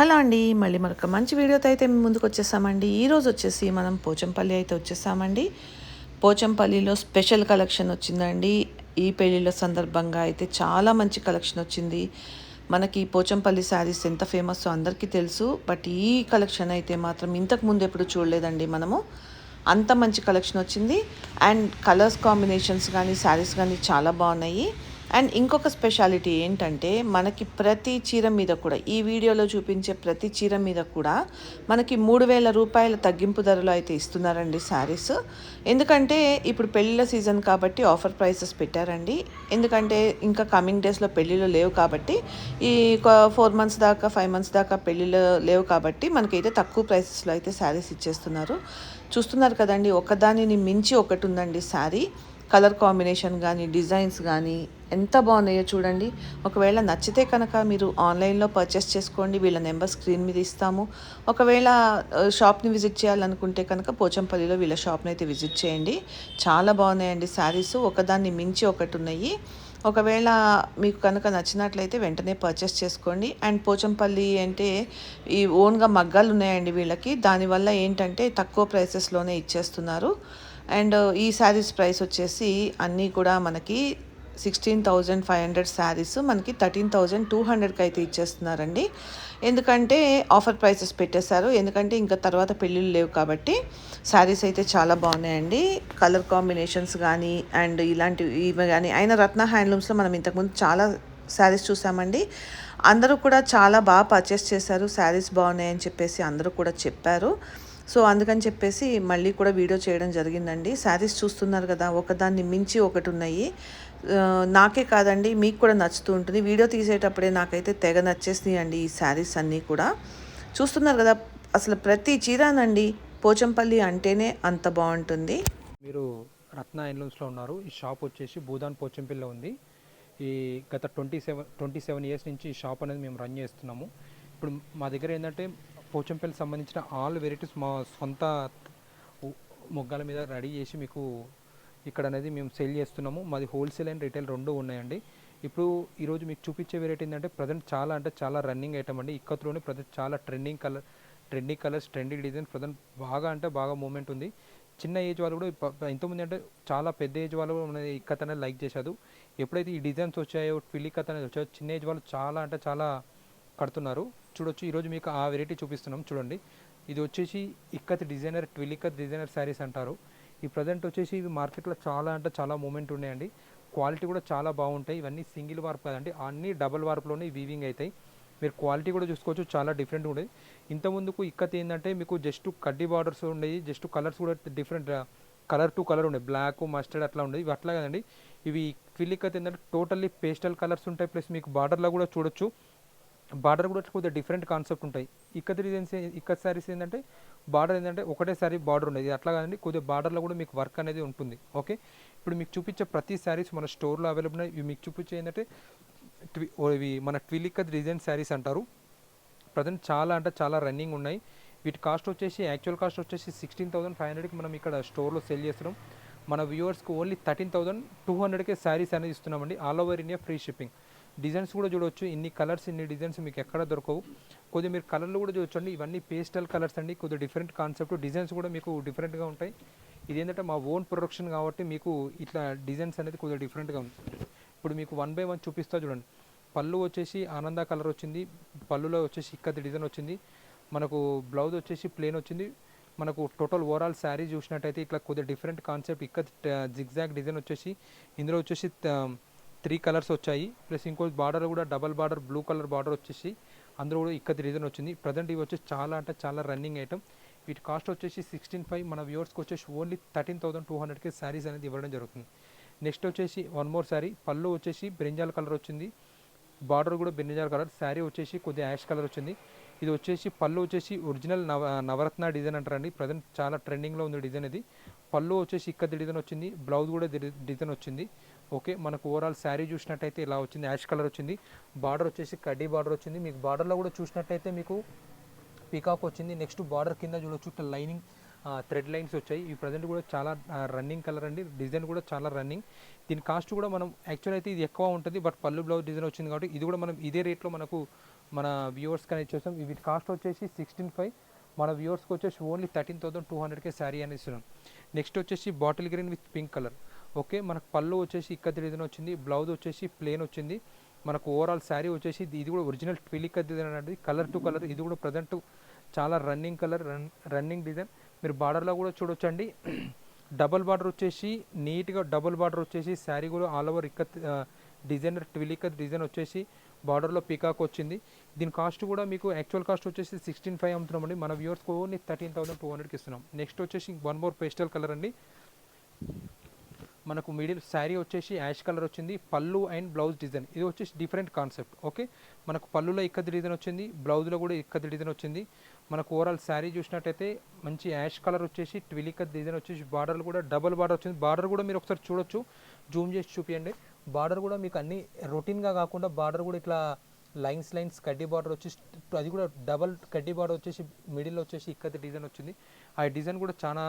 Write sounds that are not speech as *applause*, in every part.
Hello అండి మళ్ళీ మరొక మంచి వీడియోతో అయితే మేము ముందుకు వచ్చేసామండి. ఈరోజు వచ్చేసి మనం పోచంపల్లి అయితే వచ్చేసామండి. పోచంపల్లిలో స్పెషల్ కలెక్షన్ వచ్చిందండి. ఈ పెళ్ళిళ్ళ సందర్భంగా అయితే చాలా మంచి కలెక్షన్ వచ్చింది. మనకి పోచంపల్లి శారీస్ ఎంత ఫేమస్ అందరికీ తెలుసు. బట్ ఈ కలెక్షన్ అయితే మాత్రం ఇంతకు ముందు ఎప్పుడు చూడలేదండి మనము. అంత మంచి కలెక్షన్ వచ్చింది. అండ్ కలర్స్ కాంబినేషన్స్ కానీ శారీస్ కానీ చాలా బాగున్నాయి. అండ్ ఇంకొక స్పెషాలిటీ ఏంటంటే మనకి ప్రతి చీర మీద కూడా ఈ వీడియోలో చూపించే ప్రతి చీర మీద కూడా మనకి మూడు వేల రూపాయల తగ్గింపు ధరలో అయితే ఇస్తున్నారండి శారీస్. ఎందుకంటే ఇప్పుడు పెళ్ళిళ్ళ సీజన్ కాబట్టి ఆఫర్ ప్రైసెస్ పెట్టారండి. ఎందుకంటే ఇంకా కమింగ్ డేస్లో పెళ్ళిళ్ళు లేవు కాబట్టి ఈ ఫోర్ మంత్స్ దాకా ఫైవ్ మంత్స్ దాకా పెళ్ళిళ్ళు లేవు కాబట్టి మనకైతే తక్కువ ప్రైసెస్లో అయితే శారీస్ ఇచ్చేస్తున్నారు. చూస్తున్నారు కదండి ఒకదానిని మించి ఒకటి ఉందండి శారీ. కలర్ కాంబినేషన్ కానీ డిజైన్స్ కానీ ఎంత బాగున్నాయో చూడండి. ఒకవేళ నచ్చితే కనుక మీరు ఆన్లైన్లో పర్చేస్ చేసుకోండి. వీళ్ళ నెంబర్ స్క్రీన్ మీద ఇస్తాము. ఒకవేళ షాప్ని విజిట్ చేయాలనుకుంటే కనుక పోచంపల్లిలో వీళ్ళ షాప్ని అయితే విజిట్ చేయండి. చాలా బాగున్నాయండి శారీస్. ఒకదాన్ని మించి ఒకటి ఉన్నాయి ఒకవేళ మీకు కనుక నచ్చినట్లయితే వెంటనే పర్చేస్ చేసుకోండి. అండ్ పోచంపల్లి అంటే ఈ ఓన్గా మగ్గాలు ఉన్నాయండి వీళ్ళకి. దానివల్ల ఏంటంటే తక్కువ ప్రైసెస్లోనే ఇచ్చేస్తున్నారు. అండ్ ఈ శారీస్ ప్రైస్ వచ్చేసి అన్నీ కూడా మనకి sixteen thousand five hundred saris మనకి థర్టీన్ థౌజండ్ టూ హండ్రెడ్కి అయితే ఇచ్చేస్తున్నారండి. ఎందుకంటే ఆఫర్ ప్రైసెస్ పెట్టేశారు. ఎందుకంటే ఇంకా తర్వాత పెళ్ళిళ్ళు లేవు కాబట్టి శారీస్ అయితే చాలా బాగున్నాయండి. కలర్ కాంబినేషన్స్ కానీ అండ్ ఇలాంటివి ఇవి కానీ అయినా రత్న హ్యాండ్లూమ్స్లో మనం ఇంతకుముందు చాలా శారీస్ చూసామండి. అందరూ కూడా చాలా బాగా పర్చేస్ చేశారు. శారీస్ బాగున్నాయని చెప్పేసి అందరూ కూడా చెప్పారు. సో అందుకని చెప్పేసి మళ్ళీ కూడా వీడియో చేయడం జరిగిందండి. శారీస్ చూస్తున్నారు కదా ఒకదాన్ని మించి ఒకటి ఉన్నాయి. నాకే కాదండి మీకు కూడా నచ్చుతూ ఉంటుంది. వీడియో తీసేటప్పుడే నాకైతే తెగ నచ్చేసినాయండి అండి ఈ శారీస్ అన్నీ కూడా. చూస్తున్నారు కదా అసలు ప్రతి చీరానండి పోచంపల్లి అంటేనే అంత బాగుంటుంది. మీరు రత్న హ్యాండ్లూమ్స్లో ఉన్నారు. ఈ షాప్ వచ్చేసి భూదాన్ పోచంపల్లిలో ఉంది. ఈ గత twenty seven twenty seven years నుంచి ఈ షాప్ అనేది మేము రన్ చేస్తున్నాము. ఇప్పుడు మా దగ్గర ఏంటంటే పోచంపల్లి సంబంధించిన ఆల్ వెరైటీస్ మా సొంత మొగ్గాల మీద రెడీ చేసి మీకు ఇక్కడ అనేది మేము సేల్ చేస్తున్నాము. మాది హోల్సేల్ అండ్ రిటైల్ రెండు ఉన్నాయండి. ఇప్పుడు ఈరోజు మీకు చూపించే వెరైటీ ఏంటంటే ప్రజెంట్ చాలా అంటే చాలా రన్నింగ్ ఐటమ్ అండి. ఇక్కత్లోనే ప్రజెంట్ చాలా trending colour trending colours trending design present బాగా అంటే బాగా మూమెంట్ ఉంది. చిన్న ఏజ్ వాళ్ళు కూడా ప- ఎంతోమంది అంటే చాలా పెద్ద ఏజ్ వాళ్ళు కూడా మన ఈ కథ అనేది లైక్ చేశారు. ఎప్పుడైతే ఈ డిజైన్స్ వచ్చాయో పిల్లి కథ అనేది వచ్చాయో చిన్న ఏజ్ వాళ్ళు చాలా అంటే చాలా కడుతున్నారు. చూడొచ్చు ఈరోజు మీకు ఆ వెరైటీ చూపిస్తున్నాం చూడండి. ఇది వచ్చేసి ఇక్కత్ డిజైనర్ ట్విల్లికత్ డిజైనర్ శారీస్ అంటారు. ఈ ప్రజెంట్ వచ్చేసి ఇవి మార్కెట్లో చాలా అంటే చాలా మూమెంట్ ఉన్నాయండి. క్వాలిటీ కూడా చాలా బాగుంటాయి. ఇవన్నీ సింగిల్ వార్ప్ కదండి. అన్నీ డబల్ వార్ప్లోనే వీవింగ్ అవుతాయి. మీరు క్వాలిటీ కూడా చూసుకోవచ్చు చాలా డిఫరెంట్ ఉండేది. ఇంతకుముందుకు ఇక్కత్ ఏంటంటే మీకు జస్ట్ కడ్డీ బార్డర్స్ ఉండేవి జస్ట్ కలర్స్ కూడా డిఫరెంట్ కలర్ టు కలర్ ఉండే బ్లాక్ మస్టర్డ్ అట్లా ఉండేది ఇవి అట్లా కదండి. ఇవి క్విలికత్ ఏంటంటే టోటల్లీ పేస్టల్ కలర్స్ ఉంటాయి. ప్లస్ మీకు బార్డర్లో కూడా చూడొచ్చు. బార్డర్ కూడా కొద్దిగా డిఫరెంట్ కాన్సెప్ట్ ఉంటాయి. ఇక్కడ రీజన్స్ ఇక్కత్ శారీస్ ఏంటంటే బార్డర్ ఏంటంటే ఒకటే శారీ బార్డర్ ఉండేది. అట్లా కాదండి కొద్దిగా బార్డర్లో కూడా మీకు వర్క్ అనేది ఉంటుంది. ఓకే? ఇప్పుడు మీకు చూపించే ప్రతి శారీస్ మన స్టోర్లో అవైలబుల్ ఉన్నాయి. ఇవి మీకు చూపించే ఏంటంటే ట్వి- ఇవి మన ట్విలికత్ డిజైన్ శారీస్ అంటారు. ప్రజెంట్ చాలా అంటే చాలా రన్నింగ్ ఉన్నాయి. వీటి కాస్ట్ వచ్చేసి యాక్చువల్ కాస్ట్ వచ్చేసి సిక్స్టీన్ థౌసండ్ ఫైవ్ హండ్రెడ్కి మనం ఇక్కడ స్టోర్లో సెల్ చేస్తున్నాం. మన వ్యూవర్స్కి ఓన్లీ థర్టీన్ థౌసండ్ టూ హండ్రెడ్కే శారీస్ అనేది ఇస్తున్నామండి. All over India free shipping. Designs కూడా చూడవచ్చు. ఇన్ని కలర్స్ ఇన్ని డిజైన్స్ మీకు ఎక్కడ దొరకవు. కొద్దిగా మీరు కలర్లు కూడా చూడొచ్చండి. ఇవన్నీ పేస్టల్ కలర్స్ అండి. కొద్దిగా డిఫరెంట్ కాన్సెప్ట్. డిజైన్స్ కూడా మీకు డిఫరెంట్గా ఉంటాయి. ఇది ఏంటంటే మా ఓన్ ప్రొడక్షన్ కాబట్టి మీకు ఇట్లా డిజైన్స్ అనేది కొద్దిగా డిఫరెంట్గా ఉంది. ఇప్పుడు మీకు వన్ బై వన్ చూపిస్తా చూడండి. పళ్ళు వచ్చేసి ఆనంద కలర్ వచ్చింది. పళ్ళులో వచ్చేసి ఇక్కది డిజైన్ వచ్చింది. మనకు బ్లౌజ్ వచ్చేసి ప్లేన్ వచ్చింది. మనకు టోటల్ ఓవరాల్ శారీ చూసినట్టయితే ఇట్లా కొద్దిగా డిఫరెంట్ కాన్సెప్ట్. ఇక్కడ జిగ్జాగ్ డిజైన్ వచ్చేసి. ఇందులో వచ్చేసి త్రీ కలర్స్ వచ్చాయి. ప్లస్ ఇంకో బార్డర్ కూడా double border blue colour border వచ్చేసి అందులో కూడా ఇక్కది రీజన్ వచ్చింది. ప్రజెంట్ ఇవి వచ్చేసి చాలా అంటే చాలా రన్నింగ్ ఐటమ్. వీటి కాస్ట్ వచ్చేసి సిక్స్టీన్ ఫైవ్ మన వ్యూవర్స్కి వచ్చేసి ఓన్లీ థర్టీన్ థౌసండ్ టూ హండ్రెడ్కి శారీస్ అనేది ఇవ్వడం జరుగుతుంది. నెక్స్ట్ వచ్చేసి వన్ మోర్ శారీ పళ్ళు వచ్చేసి బ్రింజాల్ కలర్ వచ్చింది. బార్డర్ కూడా బ్రింజాల్ కలర్ శారీ వచ్చేసి కొద్దిగా యాష్ కలర్ వచ్చింది. ఇది వచ్చేసి పళ్ళు వచ్చేసి ఒరిజినల్ నవ నవరత్న డిజైన్ అంటారండి. ప్రజెంట్ చాలా ట్రెండింగ్లో ఉంది డిజైన్ ఇది. పళ్ళు వచ్చేసి ఇక్కడ డిజైన్ వచ్చింది బ్లౌజ్ కూడా డిజైన్ వచ్చింది. ఓకే మనకు ఓవరాల్ శారీ చూసినట్టయితే ఇలా వచ్చింది యాష్ కలర్ వచ్చింది. బార్డర్ వచ్చేసి కడ్డీ బార్డర్ వచ్చింది. మీకు బార్డర్లో కూడా చూసినట్టయితే మీకు పీకాక్ వచ్చింది. నెక్స్ట్ బార్డర్ కింద చూడొచ్చు ఇట్లా లైనింగ్ థ్రెడ్ లైన్స్ వచ్చాయి. ఈ ప్రజెంట్ కూడా చాలా రన్నింగ్ కలర్ అండి. డిజైన్ కూడా చాలా రన్నింగ్. దీని కాస్ట్ కూడా మనం యాక్చువల్ అయితే ఇది ఎక్కువ ఉంటుంది బట్ పళ్ళు బ్లౌజ్ డిజైన్ వచ్చింది కాబట్టి ఇది కూడా మనం ఇదే రేట్లో మనకు మన వ్యూవర్స్కి అనేది ఇచ్చేస్తాం వీటి కాస్ట్ వచ్చేసి సిక్స్టీన్ ఫైవ్ మన వ్యూవర్స్కి వచ్చేసి ఓన్లీ థర్టీన్ థౌసండ్ టూ హండ్రెడ్కే శారీ అనేది ఇస్తున్నాం. నెక్స్ట్ వచ్చేసి bottle green with pink colour okay మనకు పళ్ళు వచ్చేసి ఇక్కత్ డిజైన్ వచ్చింది. బ్లౌజ్ వచ్చేసి ప్లేన్ వచ్చింది. మనకు ఓవరాల్ శారీ వచ్చేసి ఇది కూడా ఒరిజినల్ ట్విలిక్ డిజైన్ అనేది కలర్ టు కలర్ ఇది కూడా ప్రజెంట్ చాలా running colour run running design మీరు బార్డర్లో కూడా చూడొచ్చండి. డబల్ బార్డర్ వచ్చేసి నీట్గా డబుల్ బార్డర్ వచ్చేసి శారీ కూడా ఆల్ ఓవర్ ఇక్కత్ డిజైనర్ ట్విలికత్ డిజైన్ వచ్చేసి బార్డర్లో పీకాక్ వచ్చింది. దీని కాస్ట్ కూడా మీకు యాక్చువల్ కాస్ట్ వచ్చేసి సిక్స్టీన్ ఫైవ్ అమ్ముతున్నామండి. మన viewers only thirteen thousand two హండ్రెడ్కి ఇస్తున్నాం. నెక్స్ట్ వచ్చేసి వన్ మోర్ పేస్టల్ కలర్ అండి. మనకు మిడిల్ శారీ వచ్చేసి యాష్ కలర్ వచ్చింది. పళ్ళు అండ్ బ్లౌజ్ డిజైన్. ఇది వచ్చేసి డిఫరెంట్ కాన్సెప్ట్. ఓకే? మనకు పళ్ళులో ఇక్కది డిజైన్ వచ్చింది. బ్లౌజ్లో కూడా ఇక్కది డిజైన్ వచ్చింది. మనకు ఓవరాల్ శారీ చూసినట్టయితే మంచి యాష్ కలర్ వచ్చేసి ట్విలికత్ డిజైన్ వచ్చేసి బార్డర్ కూడా డబల్ బార్డర్ వచ్చింది. బార్డర్ కూడా మీరు ఒకసారి చూడొచ్చు. జూమ్ చేసి చూపించండి బార్డర్ కూడా మీకు అన్ని రొటీన్గా కాకుండా బార్డర్ కూడా ఇట్లా లైన్స్ లైన్స్ కడ్డీ బార్డర్ వచ్చేసి అది కూడా డబల్ కడ్డీ బార్డర్ వచ్చేసి మిడిల్ వచ్చేసి ఇక్కది డిజైన్ వచ్చింది. ఆ డిజైన్ కూడా చాలా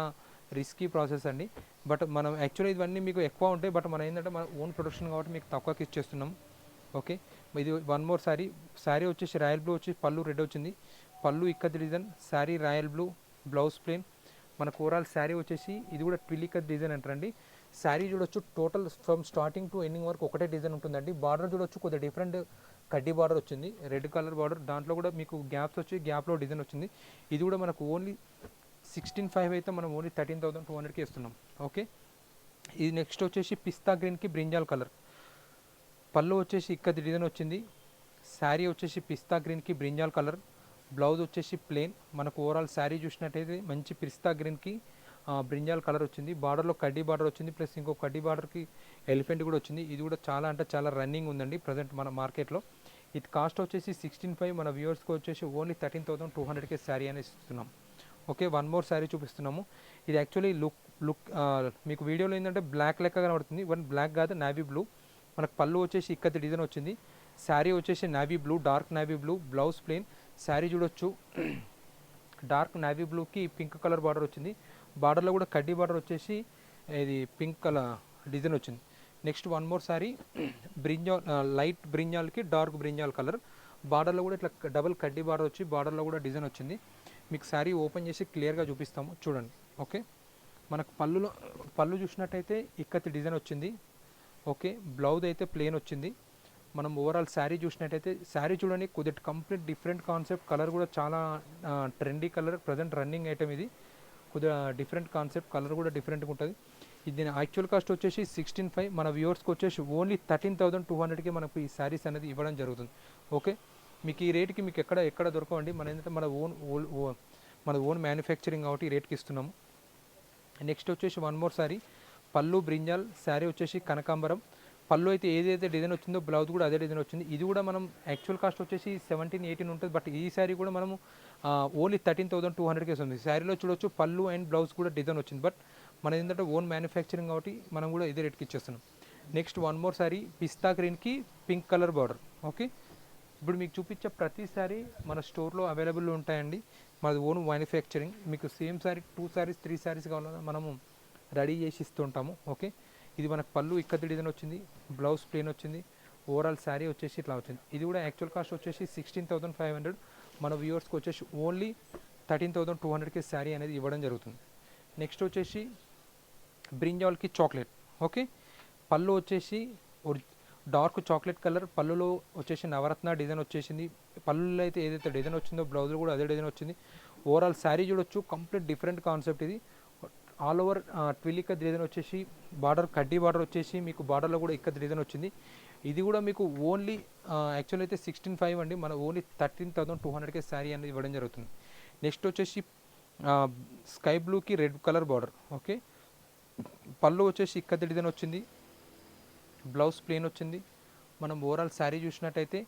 రిస్కీ ప్రాసెస్ అండి. బట్ మనం యాక్చువల్లీ ఇవన్నీ మీకు ఎక్కువ ఉంటాయి. బట్ మనం ఏంటంటే మన ఓన్ ప్రొడక్షన్ కాబట్టి మీకు తక్కువకి ఇచ్చేస్తున్నాం ఓకే? ఇది వన్ మోర్ శారీ శారీ వచ్చేసి రాయల్ బ్లూ వచ్చి పళ్ళు రెడ్ వచ్చింది. Pallu ikat design sari royal blue blouse plain మనకు ఓవరాల్ శారీ వచ్చేసి ఇది కూడా ట్విలికత్ డిజైన్ అంటారండి. శారీ చూడొచ్చు total from starting to ending వరకు ఒకటే డిజైన్ ఉంటుందండి. బార్డర్ చూడొచ్చు కొద్దిగా డిఫరెంట్ కడ్డీ బార్డర్ వచ్చింది. రెడ్ కలర్ బార్డర్ దాంట్లో కూడా మీకు గ్యాప్స్ వచ్చి గ్యాప్లో డిజైన్ వచ్చింది. ఇది కూడా మనకు ఓన్లీ సిక్స్టీన్ ఫైవ్ అయితే మనం ఓన్లీ థర్టీన్ థౌసండ్ టూ హండ్రెడ్కి ఇస్తున్నాం. ఓకే ఇది నెక్స్ట్ వచ్చేసి పిస్తా గ్రీన్కి బ్రింజాల్ కలర్ పళ్ళు వచ్చేసి ఇక్కది డిజైన్ వచ్చింది. శారీ వచ్చేసి పిస్తా గ్రీన్కి బ్రింజాల్ కలర్ బ్లౌజ్ వచ్చేసి ప్లెయిన్ మనకు ఓవరాల్ శారీ చూసినట్టయితే మంచి పిస్తా గ్రీన్కి బ్రింజాల్ కలర్ వచ్చింది. బార్డర్లో కడ్డీ బార్డర్ వచ్చింది. ప్లస్ ఇంకో కడ్డీ బార్డర్కి ఎలిఫెంట్ కూడా వచ్చింది. ఇది కూడా చాలా అంటే చాలా రన్నింగ్ ఉందండి ప్రజెంట్ మన మార్కెట్లో. ఇది కాస్ట్ వచ్చేసి సిక్స్టీన్ ఫైవ్ మన వ్యూవర్స్కి వచ్చేసి ఓన్లీ థర్టీన్ థౌసండ్ టూ హండ్రెడ్కి శారీ అనేది ఇస్తున్నాం. ఓకే వన్ మోర్ శారీ చూపిస్తున్నాము. ఇది యాక్చువల్లీ లుక్ లుక్ మీకు వీడియోలో ఏంటంటే బ్లాక్ లెక్క కనబడుతుంది. వన్ బ్లాక్ కాదు నావీ బ్లూ. మనకు పళ్ళు వచ్చేసి ఇక్కతి డిజైన్ వచ్చింది. శారీ వచ్చేసి navy blue dark navy blue blouse plain sari చూడొచ్చు. *clears throat* డార్క్ నావీ బ్లూకి పింక్ కలర్ బార్డర్ వచ్చింది. బార్డర్లో కూడా కడ్డీ బార్డర్ వచ్చేసి ఇది పింక్ కలర్ డిజైన్ వచ్చింది. Next one more sari brinjal light బ్రింజాల్కి dark brinjal colour. బార్డర్లో కూడా ఇట్లా డబుల్ కడ్డీ బార్డర్ వచ్చి బార్డర్లో కూడా డిజైన్ వచ్చింది. మీకు శారీ ఓపెన్ చేసి క్లియర్గా చూపిస్తాము చూడండి. ఓకే? మనకు పళ్ళులో పళ్ళు చూసినట్టయితే ఇక్కతి డిజైన్ వచ్చింది. ఓకే? బ్లౌజ్ అయితే ప్లేన్ వచ్చింది. మనం ఓవరాల్ శారీ చూసినట్టయితే శారీ చూడండి కొద్దిగా కంప్లీట్ డిఫరెంట్ కాన్సెప్ట్. కలర్ కూడా చాలా trendy colour present running item ఇది. కొద్దిగా డిఫరెంట్ కాన్సెప్ట్ కలర్ కూడా డిఫరెంట్గా ఉంటుంది. ఇది దీని యాక్చువల్ కాస్ట్ వచ్చేసి సిక్స్టీన్ ఫైవ్ మన వ్యూవర్స్కి వచ్చేసి ఓన్లీ థర్టీన్ థౌసండ్ టూ హండ్రెడ్కి మనకు ఈ శారీస్ అనేది ఇవ్వడం జరుగుతుంది. ఓకే మీకు ఈ రేట్కి మీకు ఎక్కడ ఎక్కడ దొరకవండి? మన ఏంటంటే మన ఓన్ మన ఓన్ మ్యానుఫ్యాక్చరింగ్ కాబట్టి ఈ రేట్కి ఇస్తున్నాము నెక్స్ట్ వచ్చేసి వన్ మోర్ శారీ పళ్ళు బ్రింజాల్ శారీ వచ్చేసి కనకాంబరం. పళ్ళు అయితే ఏదైతే డిజైన్ వచ్చిందో బ్లౌజ్ కూడా అదే డిజైన్ వచ్చింది. ఇది కూడా మనం యాక్చువల్ కాస్ట్ వచ్చేసి సెవెంటీన్ ఎయిటీన్ ఉంటుంది. బట్ ఈ శారీ కూడా మనము ఓన్లీ థర్టీన్ థౌసండ్ టూ హండ్రెడ్కి వస్తుంది శారీలో చూడొచ్చు పళ్ళు అండ్ బ్లౌజ్ కూడా డిజైన్ వచ్చింది. బట్ మన ఏంటంటే ఓన్ మ్యానుఫ్యాక్చరింగ్ కాబట్టి మనం కూడా ఇదే రేట్కి ఇచ్చేస్తున్నాం. నెక్స్ట్ వన్ మోర్ శారీ పిస్తా గ్రీన్కి పింక్ కలర్ బార్డర్ ఓకే ఇప్పుడు మీకు చూపించే ప్రతి శారీ మన స్టోర్లో అవైలబుల్ ఉంటాయండి. మాది ఓన్ మ్యానుఫ్యాక్చరింగ్ మీకు same sari two saris three saris కావాలన్నా మనము రెడీ చేసి ఇస్తుంటాము. ఓకే ఇది మనకు పళ్ళు ఇక్కతి డిజైన్ వచ్చింది బ్లౌజ్ ప్లేన్ వచ్చింది ఓవరాల్ శారీ వచ్చేసి ఇట్లా వచ్చింది. ఇది కూడా యాక్చువల్ కాస్ట్ వచ్చేసి సిక్స్టీన్ థౌసండ్ ఫైవ్ హండ్రెడ్ మన వ్యూవర్స్కి వచ్చేసి ఓన్లీ థర్టీన్ థౌసండ్ టూ హండ్రెడ్కి శారీ అనేది ఇవ్వడం జరుగుతుంది. నెక్స్ట్ వచ్చేసి బ్రింజాల్కి చాక్లెట్ ఓకే పళ్ళు వచ్చేసి డార్క్ చాక్లెట్ కలర్ పళ్ళులో వచ్చేసి నవరత్న డిజైన్ వచ్చేసింది. పళ్ళులో అయితే ఏదైతే డిజైన్ వచ్చిందో బ్లౌజ్ కూడా అదే డిజైన్ వచ్చింది. ఓవరాల్ శారీ చూడొచ్చు కంప్లీట్ డిఫరెంట్ కాన్సెప్ట్ ఇది. ఆల్ ఓవర్ ట్విలిక డిజైన్ వచ్చేసి బార్డర్ కడ్డీ బార్డర్ వచ్చేసి మీకు బార్డర్లో కూడా ఇక్కత్ రీజన్ వచ్చింది. ఇది కూడా మీకు ఓన్లీ యాక్చువల్ అయితే సిక్స్టీన్ ఫైవ్ అండి మన ఓన్లీ థర్టీన్ థౌసండ్ టూ హండ్రెడ్కే శారీ అనేది ఇవ్వడం జరుగుతుంది. నెక్స్ట్ వచ్చేసి స్కై బ్లూకి రెడ్ కలర్ బార్డర్ ఓకే? పళ్ళు వచ్చేసి ఇక్కత్ డిజైన్ వచ్చింది. బ్లౌజ్ ప్లేన్ వచ్చింది. మనం ఓవరాల్ శారీ చూసినట్టయితే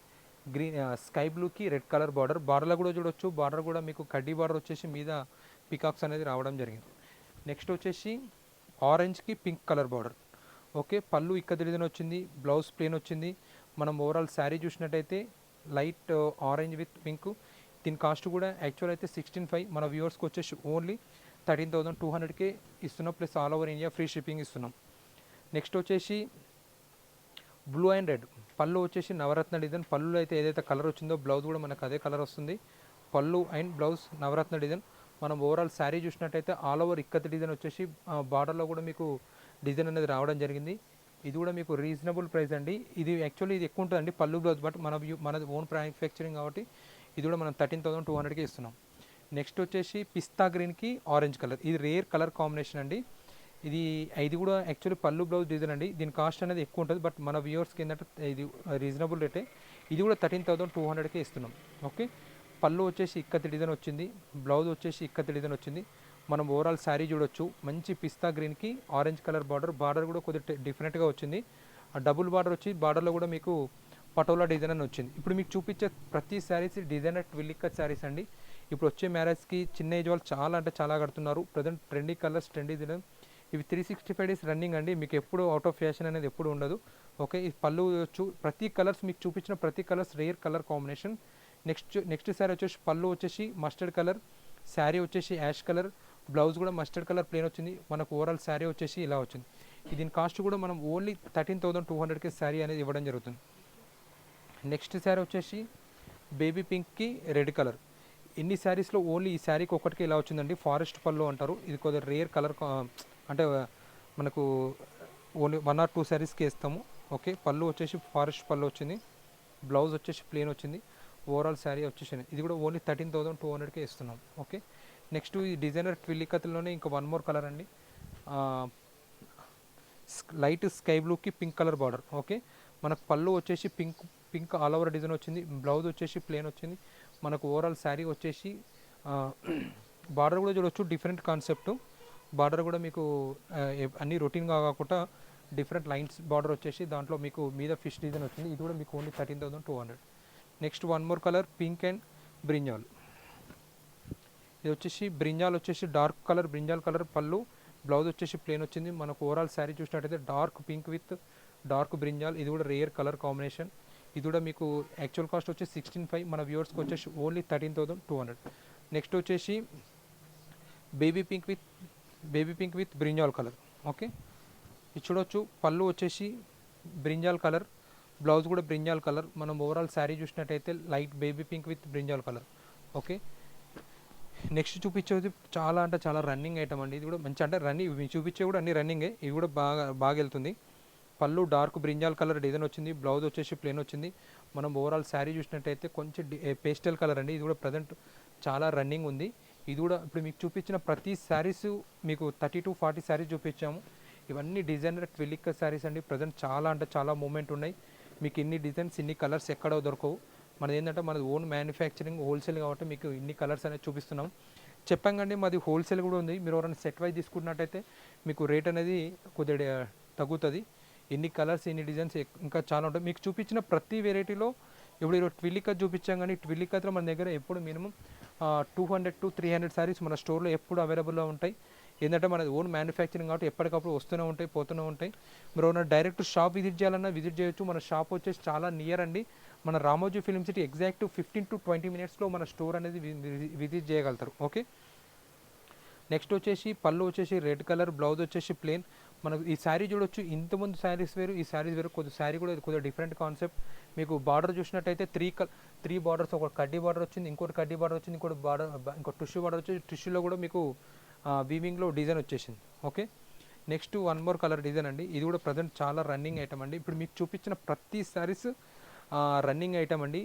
గ్రీన్ స్కై బ్లూకి రెడ్ కలర్ బార్డర్. బార్డర్లో కూడా చూడొచ్చు. బార్డర్ కూడా మీకు కడ్డీ బార్డర్ వచ్చేసి మీద పికాక్స్ అనేది రావడం జరిగింది. నెక్స్ట్ వచ్చేసి ఆరెంజ్కి పింక్ కలర్ బార్డర్. ఓకే పళ్ళు ఇక్కడ డిజైన్ వచ్చింది బ్లౌజ్ ప్లేన్ వచ్చింది. మనం ఓవరాల్ శారీ చూసినట్టయితే light uh, orange with pink. దీని కాస్ట్ కూడా యాక్చువల్ అయితే సిక్స్టీన్ ఫైవ్ మన వ్యూవర్స్కి వచ్చేసి ఓన్లీ థర్టీన్ థౌసండ్ టూ హండ్రెడ్కే ఇస్తున్నాం plus all over India free shipping ఇస్తున్నాం. నెక్స్ట్ వచ్చేసి బ్లూ అండ్ రెడ్. పళ్ళు వచ్చేసి నవరత్న డిజైన్. పళ్ళు అయితే ఏదైతే కలర్ వచ్చిందో బ్లౌజ్ కూడా మనకు అదే కలర్ వస్తుంది. పళ్ళు అండ్ బ్లౌజ్ నవరత్న డిజైన్. మనం ఓవరాల్ శారీ చూసినట్టయితే ఆల్ ఓవర్ ఇక్కత్ డిజైన్ వచ్చేసి బార్డర్లో కూడా మీకు డిజైన్ అనేది రావడం జరిగింది. ఇది కూడా మీకు రీజనబుల్ ప్రైస్ అండి. ఇది యాక్చువల్లీ ఇది ఎక్కువ ఉంటుందండి పళ్ళు బ్లౌజ్ బట్ మన మన ఓన్ మ్యానుఫ్యాక్చరింగ్ కాబట్టి ఇది కూడా మనం థర్టీన్ థౌసండ్ టూ హండ్రెడ్కి ఇస్తున్నాం. నెక్స్ట్ వచ్చేసి పిస్తా గ్రీన్కి ఆరెంజ్ కలర్ ఇది రేర్ కలర్ కాంబినేషన్ అండి. ఇది ఇది కూడా యాక్చువల్లీ పళ్ళు బ్లౌజ్ డిజైన్ అండి. దీని కాస్ట్ అనేది ఎక్కువ ఉంటుంది బట్ మన వ్యూవర్స్కి ఏంటంటే ఇది రీజనబుల్ రేటే ఇది కూడా థర్టీన్ థౌసండ్ టూ హండ్రెడ్కే ఇస్తున్నాం. ఓకే పళ్ళు వచ్చేసి ఇక్కత్ డిజైన్ వచ్చింది బ్లౌజ్ వచ్చేసి ఇక్కత్ డిజైన్ వచ్చింది. మనం ఓవరాల్ శారీ చూడొచ్చు. మంచి పిస్తా గ్రీన్కి ఆరెంజ్ కలర్ బార్డర్ బార్డర్ కూడా కొద్దిగా డిఫరెంట్గా వచ్చింది. ఆ డబుల్ బార్డర్ వచ్చి బార్డర్లో కూడా మీకు పటోలా డిజైన్ అని వచ్చింది. ఇప్పుడు మీకు చూపించే ప్రతి శారీస్ డిజైనర్ ట్విల్లిక్కత్ శారీస్ అండి. ఇప్పుడు వచ్చే మ్యారేజ్కి చిన్న ఏజ్ వాళ్ళు చాలా అంటే చాలా కడుతున్నారు. Present trendy colours trendy design ఇవి three sixty five days running అండి. మీకు ఎప్పుడు అవుట్ ఆఫ్ ఫ్యాషన్ అనేది ఎప్పుడు ఉండదు. ఓకే ఈ పళ్ళు చూ ప్రతి కలర్స్ మీకు చూపించిన ప్రతి colours rare colour combination next next sari వచ్చేసి పళ్ళు వచ్చేసి మస్టర్డ్ కలర్ శారీ వచ్చేసి యాష్ కలర్ బ్లౌజ్ కూడా మస్టర్డ్ కలర్ ప్లేన్ వచ్చింది. మనకు ఓవరాల్ శారీ వచ్చేసి ఇలా వచ్చింది. దీని కాస్ట్ కూడా మనం ఓన్లీ థర్టీన్ థౌసండ్ టూ హండ్రెడ్కి శారీ అనేది ఇవ్వడం జరుగుతుంది. నెక్స్ట్ శారీ వచ్చేసి బేబీ పింక్కి రెడ్ కలర్. ఎన్ని శారీస్లో ఓన్లీ ఈ శారీకి ఒకటికి ఇలా వచ్చిందండి? ఫారెస్ట్ పళ్ళు అంటారు. ఇది కొద్దిగా రేర్ కలర్ అంటే మనకు ఓన్లీ వన్ ఆర్ టూ శారీస్కి వేస్తాము ఓకే పళ్ళు వచ్చేసి ఫారెస్ట్ పళ్ళు వచ్చింది. బ్లౌజ్ వచ్చేసి ప్లేన్ వచ్చింది. ఓవరాల్ శారీ వచ్చేసి ఇది కూడా ఓన్లీ థర్టీన్ థౌసండ్ టూ హండ్రెడ్కే ఇస్తున్నాం. ఓకే? నెక్స్ట్ ఈ డిజైనర్ ట్విల్లికత్లోనే ఇంకా వన్ మోర్ కలర్ అండి. లైట్ స్కై బ్లూకి పింక్ కలర్ బార్డర్. ఓకే? మనకు పళ్ళు వచ్చేసి pink pink all over design వచ్చింది. బ్లౌజ్ వచ్చేసి ప్లేన్ వచ్చింది. మనకు ఓవరాల్ శారీ వచ్చేసి బార్డర్ కూడా చూడొచ్చు డిఫరెంట్ కాన్సెప్ట్. బార్డర్ కూడా మీకు అన్ని రొటీన్గా కాకుండా డిఫరెంట్ లైన్స్ బార్డర్ వచ్చేసి దాంట్లో మీకు మీద ఫిష్ డిజైన్ వచ్చింది. ఇది కూడా మీకు only thirteen thousand two hundred. Next one more colour pink and brinjal. ఇది వచ్చేసి బ్రింజాల్ వచ్చేసి dark colour brinjal colour pallu. Blouse వచ్చేసి ప్లేన్ వచ్చింది. మనకు ఓవరాల్ శారీ చూసినట్టయితే dark pink with dark brinjal. ఇది కూడా రేర్ కలర్ కాంబినేషన్. ఇది కూడా మీకు యాక్చువల్ కాస్ట్ వచ్చేసి సిక్స్టీన్ ఫైవ్ మన వ్యూవర్స్కి వచ్చేసి only thirteen thousand two hundred next వచ్చేసి baby pink with baby pink with brinjal colour. Okay? ఇది చూడొచ్చు. పళ్ళు వచ్చేసి బ్రింజాల్ కలర్. బ్లౌజ్ కూడా బ్రింజాల్ కలర్. మనం ఓవరాల్ శారీ చూసినట్టయితే light baby pink with brinjal colour okay next చూపించేది చాలా అంటే చాలా రన్నింగ్ ఐటమ్ అండి. ఇది కూడా మంచి అంటే రన్నింగ్ చూపించే కూడా అన్ని రన్నింగే ఇవి కూడా బాగా బాగా వెళ్తుంది. Pallu dark brinjal colour design వచ్చింది. బ్లౌజ్ వచ్చేసి ప్లేన్ వచ్చింది. మనం ఓవరాల్ శారీ చూసినట్టయితే కొంచెం పేస్టల్ కలర్ అండి. ఇది కూడా ప్రజెంట్ చాలా రన్నింగ్ ఉంది. ఇది కూడా ఇప్పుడు మీకు చూపించిన ప్రతి శారీస్ మీకు థర్టీ టు ఫార్టీ శారీస్ చూపించాము. ఇవన్నీ డిజైనర్ ట్విలిక్ శారీస్ అండి. ప్రజెంట్ చాలా అంటే చాలా మూమెంట్ ఉన్నాయి. మీకు ఇన్ని డిజైన్స్ ఇన్ని కలర్స్ ఎక్కడ దొరకవు. మనది ఏంటంటే మనది ఓన్ మ్యానుఫ్యాక్చరింగ్ హోల్సేల్ కాబట్టి మీకు ఇన్ని కలర్స్ అనేది చూపిస్తున్నాం. చెప్పాం కండి మాది హోల్సేల్ కూడా ఉంది. మీరు ఎవరైనా సెట్ వైజ్ తీసుకున్నట్టయితే మీకు రేట్ అనేది కొద్దిగా తగ్గుతుంది. ఎన్ని కలర్స్ ఎన్ని డిజైన్స్ ఇంకా చాలా ఉంటాయి. మీకు చూపించిన ప్రతి వెరైటీలో ఇప్పుడు ఈరోజు ట్విల్లికత్ చూపించాం కానీ ట్విల్లికత్లో మన దగ్గర ఎప్పుడు minimum two hundred to three hundred saris మన స్టోర్లో ఎప్పుడు అవైలబుల్లో ఉంటాయి. ఏంటంటే మనది ఓన్ మ్యానుఫ్యాక్చరింగ్ కాబట్టి ఎప్పటికప్పుడు వస్తూనే ఉంటాయి పోతూనే ఉంటాయి. మీరు ఏమైనా డైరెక్ట్ షాప్ విజిట్ చేయాలన్నా విజిట్ చేయొచ్చు. మన షాప్ వచ్చేసి చాలా నియర్ అండి. మన Ramoji film city exact fifteen to twenty మినిట్స్లో మన స్టోర్ అనేది విజిట్ చేయగలుగుతారు. ఓకే నెక్స్ట్ వచ్చేసి పళ్ళు వచ్చేసి రెడ్ కలర్ బ్లౌజ్ వచ్చేసి ప్లేన్ మనకు ఈ శారీ చూడొచ్చు. ఇంతమంది శారీస్ వేరు ఈ శారీస్ వేరు. కొద్ది శారీ కూడా కొద్దిగా డిఫరెంట్ కాన్సెప్ట్ మీకు బార్డర్ చూసినట్టయితే త్రీ కల్ త్రీ బార్డర్స్ ఒక కడ్డీ బార్డర్ వచ్చింది ఇంకోటి కడ్డీ బార్డర్ వచ్చింది ఇంకోటి బార్డర్ ఇంకో టిష్యూ బార్డర్ వచ్చి టిష్యూలో కూడా మీకు వీవింగ్లో డిజైన్ వచ్చేసింది. Okay next one more colour design అండి. ఇది కూడా ప్రజెంట్ చాలా రన్నింగ్ ఐటమ్ అండి. ఇప్పుడు మీకు చూపించిన ప్రతి శారీస్ రన్నింగ్ ఐటమ్ అండి.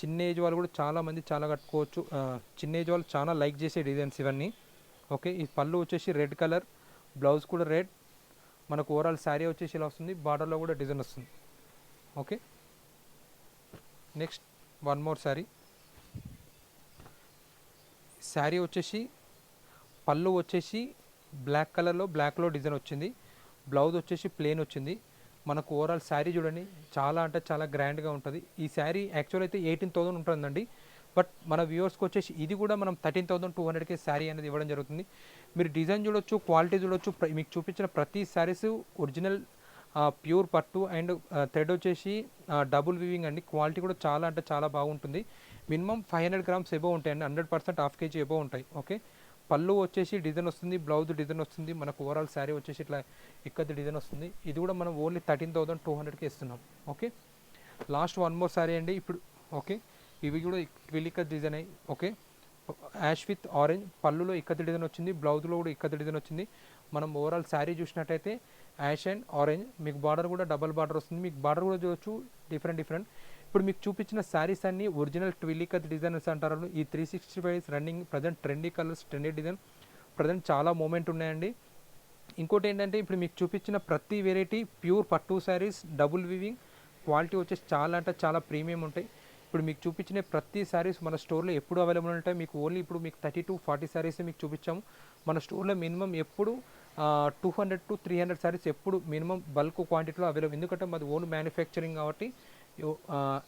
చిన్న ఏజ్ వాళ్ళు కూడా చాలామంది చాలా కట్టుకోవచ్చు. చిన్న ఏజ్ వాళ్ళు చాలా లైక్ చేసే డిజైన్స్ ఇవన్నీ. ఓకే ఈ పళ్ళు వచ్చేసి రెడ్ కలర్ బ్లౌజ్ కూడా రెడ్ మనకు ఓవరాల్ శారీ వచ్చేసి ఇలా వస్తుంది. బార్డర్లో కూడా డిజైన్ వస్తుంది. Okay next one more sari sari వచ్చేసి పళ్ళు వచ్చేసి బ్లాక్ కలర్లో బ్లాక్లో డిజైన్ వచ్చింది. బ్లౌజ్ వచ్చేసి ప్లేన్ వచ్చింది. మనకు ఓవరాల్ శారీ చూడండి చాలా అంటే చాలా గ్రాండ్గా ఉంటుంది. ఈ శారీ యాక్చువల్ అయితే ఎయిటీన్ థౌసండ్ ఉంటుందండి. బట్ మన వ్యూవర్స్కి వచ్చేసి ఇది కూడా మనం థర్టీన్ థౌసండ్ టూ హండ్రెడ్కి శారీ అనేది ఇవ్వడం జరుగుతుంది. మీరు డిజైన్ చూడొచ్చు క్వాలిటీ చూడొచ్చు మీకు చూపించిన ప్రతి శారీస్ ఒరిజినల్ ప్యూర్ పట్టు అండ్ థ్రెడ్ వచ్చేసి డబుల్ వీవింగ్ అండి. క్వాలిటీ కూడా చాలా అంటే చాలా బాగుంటుంది. Minimum five hundred grams above ఉంటాయండి. Hundred percent half KG above ఉంటాయి. ఓకే? పళ్ళు వచ్చేసి డిజైన్ వస్తుంది బ్లౌజ్ డిజైన్ వస్తుంది మనకు ఓవరాల్ శారీ వచ్చేసి ఇట్లా ఇక్కది డిజైన్ వస్తుంది. ఇది కూడా మనం ఓన్లీ థర్టీన్ థౌసండ్ టూ హండ్రెడ్కి ఇస్తున్నాం. Okay? Last one more sari అండి ఇప్పుడు ఓకే? ఇవి కూడా క్విలిక డిజైన్ అయ్యి ఓకే? యాష్ విత్ ఆరెంజ్ పళ్ళులో ఇక్కత డిజైన్ వచ్చింది బ్లౌజ్లో కూడా ఇక్కత డిజైన్ వచ్చింది. మనం ఓవరాల్ శారీ చూసినట్టయితే యాష్ అండ్ ఆరెంజ్ మీకు బార్డర్ కూడా డబల్ బార్డర్ వస్తుంది. మీకు బార్డర్ కూడా చూడొచ్చు డిఫరెంట్ డిఫరెంట్. ఇప్పుడు మీకు చూపించిన శారీస్ అన్ని ఒరిజినల్ ట్విలికత్ డిజైన్స్ అంటారు. ఈ three sixty five running present trendy colours trendy design present చాలా మూమెంట్ ఉన్నాయండి. ఇంకోటి ఏంటంటే ఇప్పుడు మీకు చూపించిన ప్రతి వెరైటీ ప్యూర్ పట్టు శారీస్ డబుల్ వివింగ్ క్వాలిటీ వచ్చేసి చాలా అంటే చాలా ప్రీమియం ఉంటాయి. ఇప్పుడు మీకు చూపించిన ప్రతి శారీస్ మన స్టోర్లో ఎప్పుడు అవైలబుల్ ఉంటాయి. మీకు ఓన్లీ ఇప్పుడు మీకు థర్టీ టు ఫార్టీ శారీస్ మీకు చూపించాము. మన స్టోర్లో మినిమం ఎప్పుడు two hundred to three hundred saris ఎప్పుడు మినిమం బల్క్ క్వాంటిటీలో అవైలబుల్ ఎందుకంటే మాది ఓన్ మ్యానుఫ్యాక్చరింగ్ కాబట్టి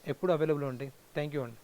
ఎప్పుడు అవైలబుల్ ఉంటాయి థ్యాంక్ యూ అండి.